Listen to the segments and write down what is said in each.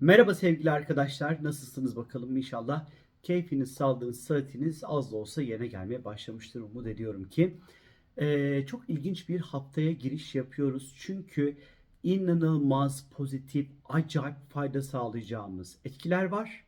Merhaba sevgili arkadaşlar. Nasılsınız bakalım inşallah. Keyfiniz, sağlığınız, sıhhatiniz az da olsa yerine gelmeye başlamıştır. Umut ediyorum ki. Ee, çok ilginç bir haftaya giriş yapıyoruz. Çünkü inanılmaz pozitif, acayip fayda sağlayacağımız etkiler var.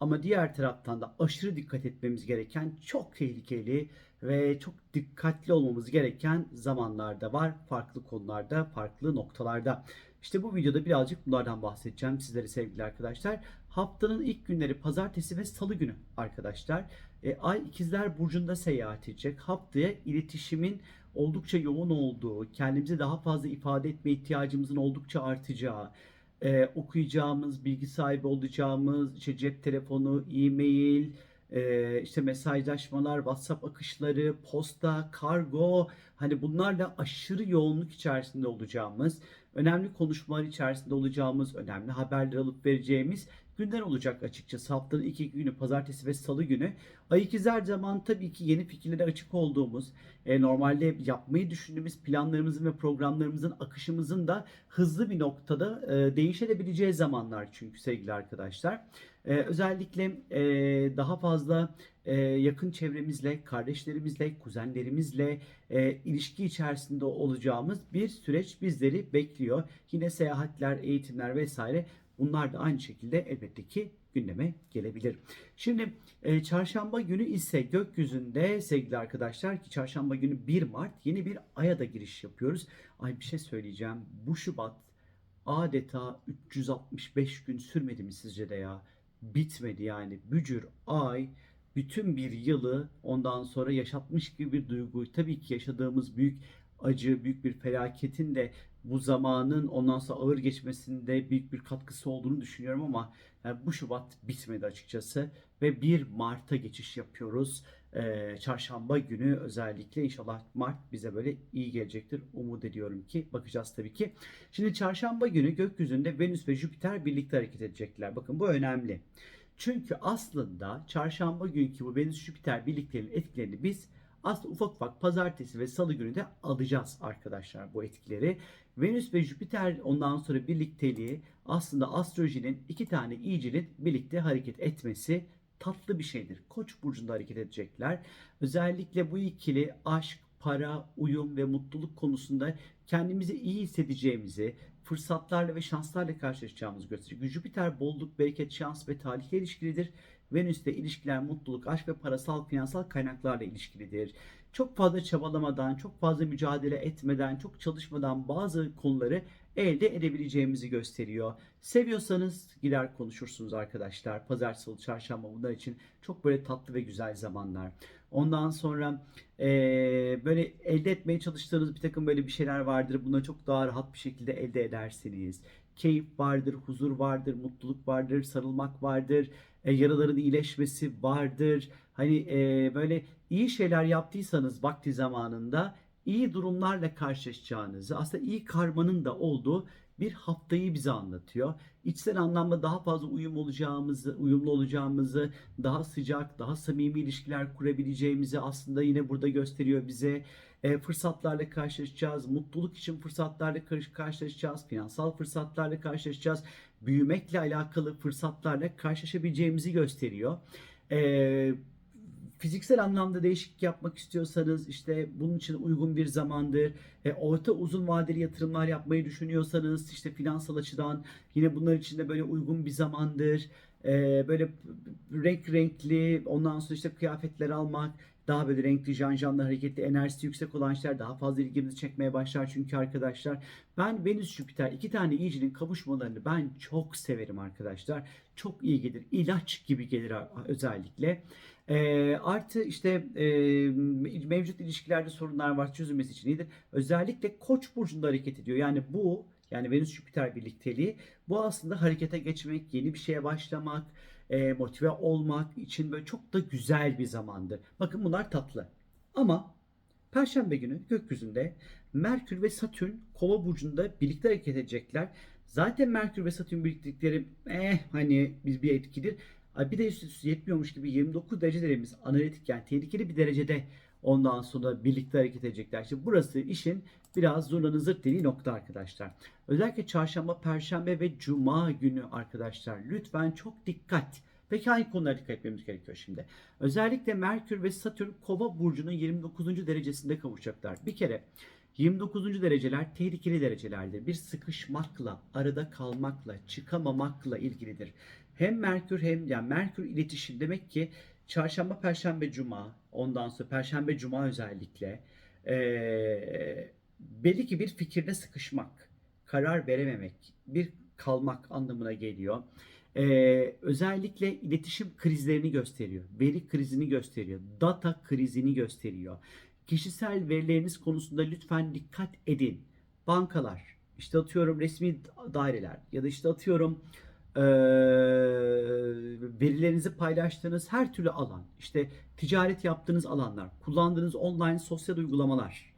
Ama diğer taraftan da aşırı dikkat etmemiz gereken çok tehlikeli ve çok dikkatli olmamız gereken zamanlarda var. Farklı konularda, farklı noktalarda. İşte bu videoda birazcık bunlardan bahsedeceğim sizlere sevgili arkadaşlar. Haftanın ilk günleri pazartesi ve salı günü arkadaşlar. E, Ay ikizler burcunda seyahat edecek. Haftaya iletişimin oldukça yoğun olduğu, kendimizi daha fazla ifade etme ihtiyacımızın oldukça artacağı, e, okuyacağımız, bilgi sahibi olacağımız, işte cep telefonu, e-mail, e, işte mesajlaşmalar, WhatsApp akışları, posta, kargo, hani bunlarla aşırı yoğunluk içerisinde olacağımız, önemli konuşmalar içerisinde olacağımız, önemli haberler alıp vereceğimiz günler olacak açıkçası. Haftanın iki günü pazartesi ve salı günü. Ay ikizler zaman tabii ki yeni fikirlere açık olduğumuz, e, normalde yapmayı düşündüğümüz planlarımızın ve programlarımızın akışımızın da hızlı bir noktada e, değişebileceği zamanlar çünkü sevgili arkadaşlar. E, özellikle e, daha fazla e, yakın çevremizle, kardeşlerimizle, kuzenlerimizle e, ilişki içerisinde olacağımız bir süreç bizleri bekliyor. Yine seyahatler, eğitimler vesaire bunlar da aynı şekilde elbette ki gündeme gelebilir. Şimdi e, çarşamba günü ise gökyüzünde sevgili arkadaşlar ki çarşamba günü 1 Mart yeni bir aya da giriş yapıyoruz. Ay bir şey söyleyeceğim. Bu Şubat adeta 365 gün sürmedi mi sizce de ya? Bitmedi yani. Bücür ay bütün bir yılı ondan sonra yaşatmış gibi bir duygu. Tabii ki yaşadığımız büyük acı, büyük bir felaketin de bu zamanın ondan sonra ağır geçmesinde büyük bir katkısı olduğunu düşünüyorum ama yani bu Şubat bitmedi açıkçası ve 1 Mart'a geçiş yapıyoruz. Ee, çarşamba günü özellikle inşallah Mart bize böyle iyi gelecektir. Umut ediyorum ki bakacağız tabii ki. Şimdi çarşamba günü gökyüzünde Venüs ve Jüpiter birlikte hareket edecekler. Bakın bu önemli. Çünkü aslında çarşamba günkü bu Venüs Jüpiter birliklerinin etkilerini biz aslında ufak ufak pazartesi ve salı günü de alacağız arkadaşlar bu etkileri. Venüs ve Jüpiter ondan sonra birlikteliği aslında astrolojinin iki tane iyicinin birlikte hareket etmesi tatlı bir şeydir. Koç burcunda hareket edecekler. Özellikle bu ikili aşk, para, uyum ve mutluluk konusunda kendimizi iyi hissedeceğimizi, fırsatlarla ve şanslarla karşılaşacağımızı gösteriyor. Jüpiter bolluk, bereket, şans ve talihle ilişkilidir. Venüs'te ilişkiler, mutluluk, aşk ve parasal, finansal kaynaklarla ilişkilidir. Çok fazla çabalamadan, çok fazla mücadele etmeden, çok çalışmadan bazı konuları elde edebileceğimizi gösteriyor. Seviyorsanız gider konuşursunuz arkadaşlar. Pazar, salı, çarşamba bunlar için çok böyle tatlı ve güzel zamanlar. Ondan sonra eee, böyle elde etmeye çalıştığınız bir takım böyle bir şeyler vardır. Bunları çok daha rahat bir şekilde elde edersiniz. Keyif vardır, huzur vardır, mutluluk vardır, sarılmak vardır, e, yaraların iyileşmesi vardır. Hani e, böyle iyi şeyler yaptıysanız vakti zamanında iyi durumlarla karşılaşacağınızı, aslında iyi karmanın da olduğu bir haftayı bize anlatıyor. İçsel anlamda daha fazla uyum olacağımızı, uyumlu olacağımızı, daha sıcak, daha samimi ilişkiler kurabileceğimizi aslında yine burada gösteriyor bize. E, fırsatlarla karşılaşacağız, mutluluk için fırsatlarla karşılaşacağız, finansal fırsatlarla karşılaşacağız, büyümekle alakalı fırsatlarla karşılaşabileceğimizi gösteriyor. E, fiziksel anlamda değişiklik yapmak istiyorsanız işte bunun için uygun bir zamandır. E, orta uzun vadeli yatırımlar yapmayı düşünüyorsanız işte finansal açıdan yine bunlar için de böyle uygun bir zamandır. E, böyle renk renkli ondan sonra işte kıyafetler almak daha böyle renkli janjanlı hareketli enerjisi yüksek olan şeyler daha fazla ilgimizi çekmeye başlar çünkü arkadaşlar ben Venüs Jüpiter iki tane iyicinin kavuşmalarını ben çok severim arkadaşlar çok iyi gelir ilaç gibi gelir özellikle e, artı işte e, mevcut ilişkilerde sorunlar var çözülmesi için iyidir. Özellikle Koç burcunda hareket ediyor. Yani bu yani Venüs Jüpiter birlikteliği bu aslında harekete geçmek, yeni bir şeye başlamak, e, motive olmak için böyle çok da güzel bir zamandır. Bakın bunlar tatlı. Ama Perşembe günü gökyüzünde Merkür ve Satürn Kova burcunda birlikte hareket edecekler. Zaten Merkür ve Satürn birliktelikleri eh hani biz bir etkidir. Bir de üst üste yetmiyormuş gibi 29 derece dediğimiz analitik yani tehlikeli bir derecede ondan sonra birlikte hareket edecekler. İşte burası işin biraz zurnanızın dediği nokta arkadaşlar. Özellikle çarşamba, perşembe ve cuma günü arkadaşlar lütfen çok dikkat. Peki hangi konulara dikkat etmemiz gerekiyor şimdi? Özellikle Merkür ve Satürn Kova burcunun 29. derecesinde kavuşacaklar. Bir kere 29. dereceler tehlikeli derecelerdir. Bir sıkışmakla, arada kalmakla, çıkamamakla ilgilidir. Hem Merkür hem yani Merkür iletişim demek ki çarşamba, perşembe, cuma, ondan sonra perşembe, cuma özellikle ee, belli ki bir fikirde sıkışmak, karar verememek, bir kalmak anlamına geliyor. Ee, özellikle iletişim krizlerini gösteriyor. Veri krizini gösteriyor. Data krizini gösteriyor. Kişisel verileriniz konusunda lütfen dikkat edin. Bankalar, işte atıyorum resmi daireler ya da işte atıyorum verilerinizi paylaştığınız her türlü alan, işte ticaret yaptığınız alanlar, kullandığınız online sosyal uygulamalar,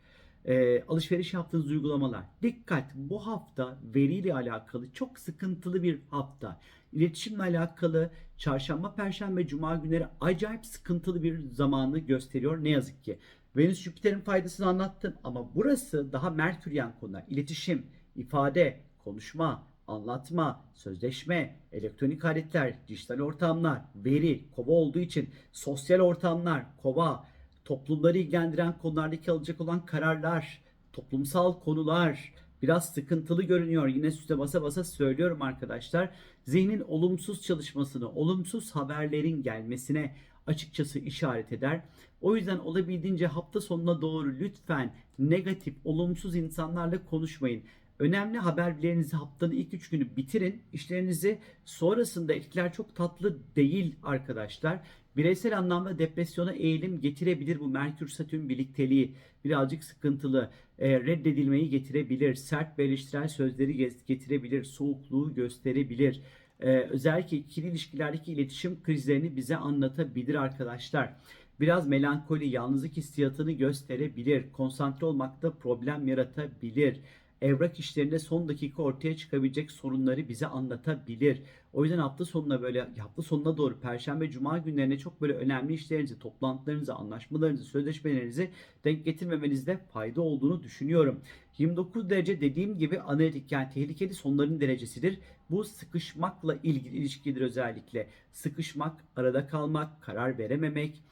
alışveriş yaptığınız uygulamalar. Dikkat! Bu hafta veriyle alakalı çok sıkıntılı bir hafta. İletişimle alakalı çarşamba, perşembe, cuma günleri acayip sıkıntılı bir zamanı gösteriyor ne yazık ki. Venüs Jüpiter'in faydasını anlattım ama burası daha Merküryen konular. İletişim, ifade, konuşma, anlatma, sözleşme, elektronik aletler, dijital ortamlar, veri, kova olduğu için sosyal ortamlar, kova, toplumları ilgilendiren konulardaki alacak olan kararlar, toplumsal konular biraz sıkıntılı görünüyor. Yine üste basa basa söylüyorum arkadaşlar. Zihnin olumsuz çalışmasını, olumsuz haberlerin gelmesine açıkçası işaret eder. O yüzden olabildiğince hafta sonuna doğru lütfen negatif, olumsuz insanlarla konuşmayın. Önemli haberlerinizi haftanın ilk 3 günü bitirin. İşlerinizi sonrasında etkiler çok tatlı değil arkadaşlar. Bireysel anlamda depresyona eğilim getirebilir bu Merkür Satürn birlikteliği. Birazcık sıkıntılı. E, reddedilmeyi getirebilir. Sert ve eleştirel sözleri getirebilir. Soğukluğu gösterebilir. E, özellikle ikili ilişkilerdeki iletişim krizlerini bize anlatabilir arkadaşlar. Biraz melankoli, yalnızlık hissiyatını gösterebilir. Konsantre olmakta problem yaratabilir evrak işlerinde son dakika ortaya çıkabilecek sorunları bize anlatabilir. O yüzden hafta sonuna böyle hafta sonuna doğru perşembe cuma günlerine çok böyle önemli işlerinizi, toplantılarınızı, anlaşmalarınızı, sözleşmelerinizi denk getirmemenizde fayda olduğunu düşünüyorum. 29 derece dediğim gibi analitik yani tehlikeli sonların derecesidir. Bu sıkışmakla ilgili ilişkidir özellikle. Sıkışmak, arada kalmak, karar verememek,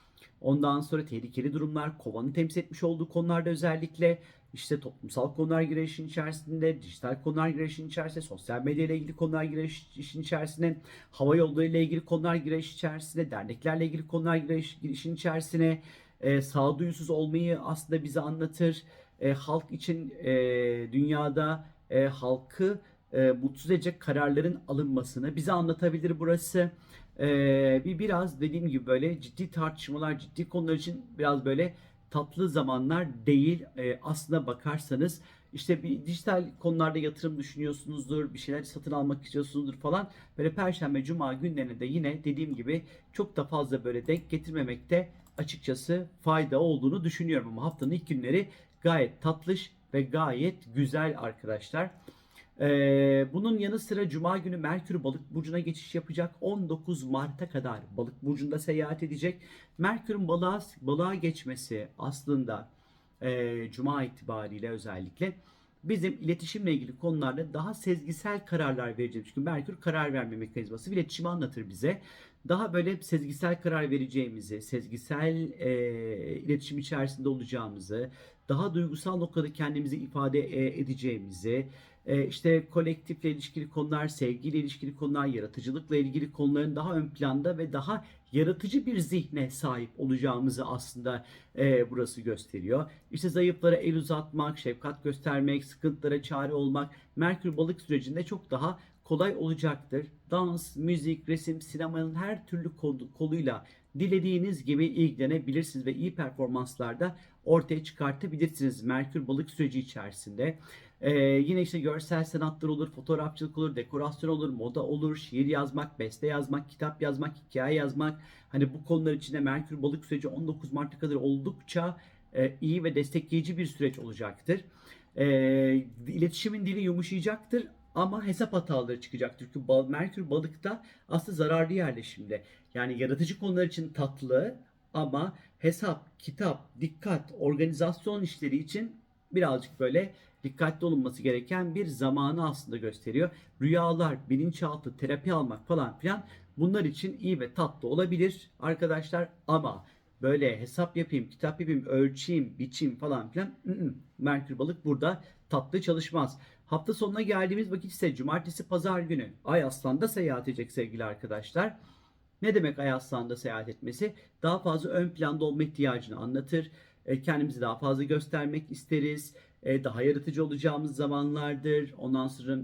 Ondan sonra tehlikeli durumlar, kovanın temsil etmiş olduğu konularda özellikle işte toplumsal konular girer işin içerisinde, dijital konular girer işin içerisinde, sosyal medya ile ilgili konular girer işin içerisine, hava yolları ile ilgili konular girer işin içerisine, derneklerle ilgili konular girer işin içerisine, e, sağduyusuz olmayı aslında bize anlatır. E, halk için e, dünyada e, halkı e, mutsuz edecek kararların alınmasını bize anlatabilir burası. E, bir biraz dediğim gibi böyle ciddi tartışmalar, ciddi konular için biraz böyle tatlı zamanlar değil. E, aslına bakarsanız işte bir dijital konularda yatırım düşünüyorsunuzdur, bir şeyler satın almak istiyorsunuzdur falan. Böyle perşembe, cuma günlerine de yine dediğim gibi çok da fazla böyle denk getirmemekte açıkçası fayda olduğunu düşünüyorum. Ama haftanın ilk günleri gayet tatlış ve gayet güzel arkadaşlar. Ee, bunun yanı sıra Cuma günü Merkür Balık Burcu'na geçiş yapacak. 19 Mart'a kadar Balık Burcu'nda seyahat edecek. Merkür'ün balığa, balığa geçmesi aslında e, Cuma itibariyle özellikle bizim iletişimle ilgili konularda daha sezgisel kararlar vereceğiz. Çünkü Merkür karar verme mekanizması ve iletişimi anlatır bize. Daha böyle sezgisel karar vereceğimizi, sezgisel e, iletişim içerisinde olacağımızı, daha duygusal noktada kendimizi ifade e, edeceğimizi, e, işte kolektifle ilişkili konular, sevgiyle ilişkili konular, yaratıcılıkla ilgili konuların daha ön planda ve daha yaratıcı bir zihne sahip olacağımızı aslında e, burası gösteriyor. İşte zayıflara el uzatmak, şefkat göstermek, sıkıntılara çare olmak Merkür balık sürecinde çok daha kolay olacaktır. Dans, müzik, resim, sinemanın her türlü koluyla dilediğiniz gibi ilgilenebilirsiniz ve iyi performanslarda ortaya çıkartabilirsiniz Merkür balık süreci içerisinde. Ee, yine işte görsel sanatlar olur, fotoğrafçılık olur, dekorasyon olur, moda olur, şiir yazmak, beste yazmak, kitap yazmak, hikaye yazmak. Hani bu konular içinde Merkür balık süreci 19 Mart'a kadar oldukça e, iyi ve destekleyici bir süreç olacaktır. E, iletişimin dili yumuşayacaktır ama hesap hataları çıkacaktır. Çünkü Merkür balıkta aslında zararlı yerleşimde. Yani yaratıcı konular için tatlı ama hesap, kitap, dikkat, organizasyon işleri için birazcık böyle dikkatli olunması gereken bir zamanı aslında gösteriyor. Rüyalar, bilinçaltı, terapi almak falan filan bunlar için iyi ve tatlı olabilir arkadaşlar ama böyle hesap yapayım, kitap yapayım, ölçeyim, biçeyim falan filan ı-ı. Merkür balık burada tatlı çalışmaz. Hafta sonuna geldiğimiz vakit ise cumartesi pazar günü Ay Aslan'da seyahat edecek sevgili arkadaşlar. Ne demek Ay Aslan'da seyahat etmesi? Daha fazla ön planda olma ihtiyacını anlatır. E, Kendimizi daha fazla göstermek isteriz. E, Daha yaratıcı olacağımız zamanlardır. Ondan sonra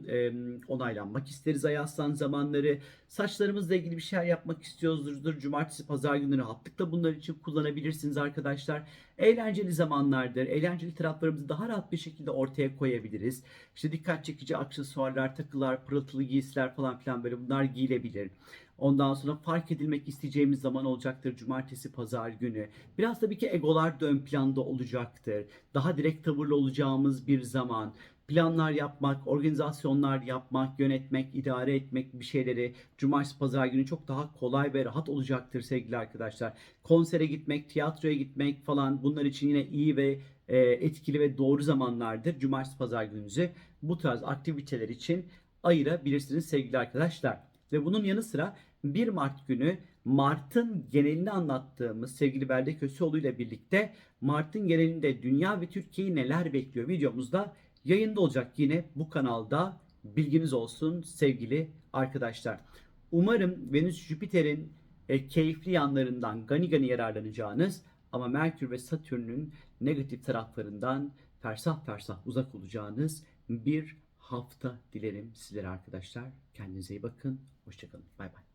onaylanmak isteriz Ay Aslan zamanları. Saçlarımızla ilgili bir şeyler yapmak istiyoruzdur. Cumartesi, pazar günleri rahatlıkla bunlar için kullanabilirsiniz arkadaşlar. Eğlenceli zamanlardır. Eğlenceli taraflarımızı daha rahat bir şekilde ortaya koyabiliriz. İşte dikkat çekici aksesuarlar, takılar, pırıltılı giysiler falan filan böyle bunlar giyilebilir. Ondan sonra fark edilmek isteyeceğimiz zaman olacaktır cumartesi pazar günü. Biraz tabii ki egolar da ön planda olacaktır. Daha direkt tavırlı olacağımız bir zaman. Planlar yapmak, organizasyonlar yapmak, yönetmek, idare etmek bir şeyleri cumartesi pazar günü çok daha kolay ve rahat olacaktır sevgili arkadaşlar. Konsere gitmek, tiyatroya gitmek falan bunlar için yine iyi ve e, etkili ve doğru zamanlardır. Cumartesi pazar gününüzü bu tarz aktiviteler için ayırabilirsiniz sevgili arkadaşlar. Ve bunun yanı sıra 1 Mart günü Mart'ın genelini anlattığımız sevgili Belde Köseoğlu ile birlikte Mart'ın genelinde dünya ve Türkiye'yi neler bekliyor videomuzda yayında olacak yine bu kanalda bilginiz olsun sevgili arkadaşlar. Umarım Venüs Jüpiter'in e, keyifli yanlarından gani gani yararlanacağınız ama Merkür ve Satürn'ün negatif taraflarından fersah fersah uzak olacağınız bir hafta dilerim sizlere arkadaşlar. Kendinize iyi bakın. Hoşçakalın. Bay bay.